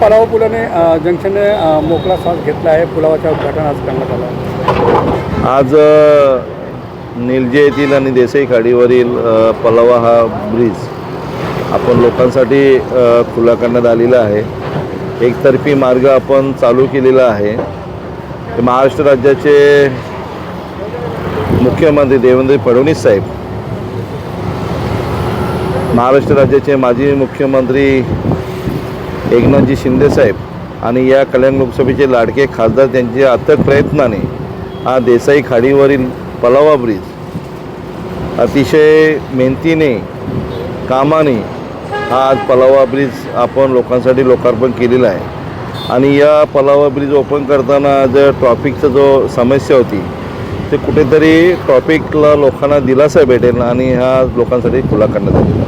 पलाव पुलाने जंक्शनने मोकळा श्वास घेतला आहे. पुलावाच्या उद्घाटन आज करण्यात आलं. आज निलजे येथील आणि देसाई खाडीवरील पलावा हा ब्रिज आपण लोकांसाठी खुला करण्यात आलेला आहे. एकतर्फी मार्ग आपण चालू केलेला आहे. महाराष्ट्र राज्याचे मुख्यमंत्री देवेंद्र फडणवीस साहेब महाराष्ट्र राज्याचे माजी मुख्यमंत्री एकनाथजी शिंदेसाहेब आणि या कल्याण लोकसभेचे लाडके खासदार त्यांच्या अथक प्रयत्नाने हा देसाई खाडीवरील पलावा ब्रिज अतिशय मेहनतीने कामाने हा आज पलावा ब्रिज आपण लोकांसाठी लोकार्पण केलेला आहे. आणि या पलावा ब्रिज ओपन करताना जर ट्रॉफिकचा जो समस्या होती ते कुठेतरी टॉपिकला लोकांना दिलासा भेटेल आणि ह्या लोकांसाठी खुला करण्यात आलेला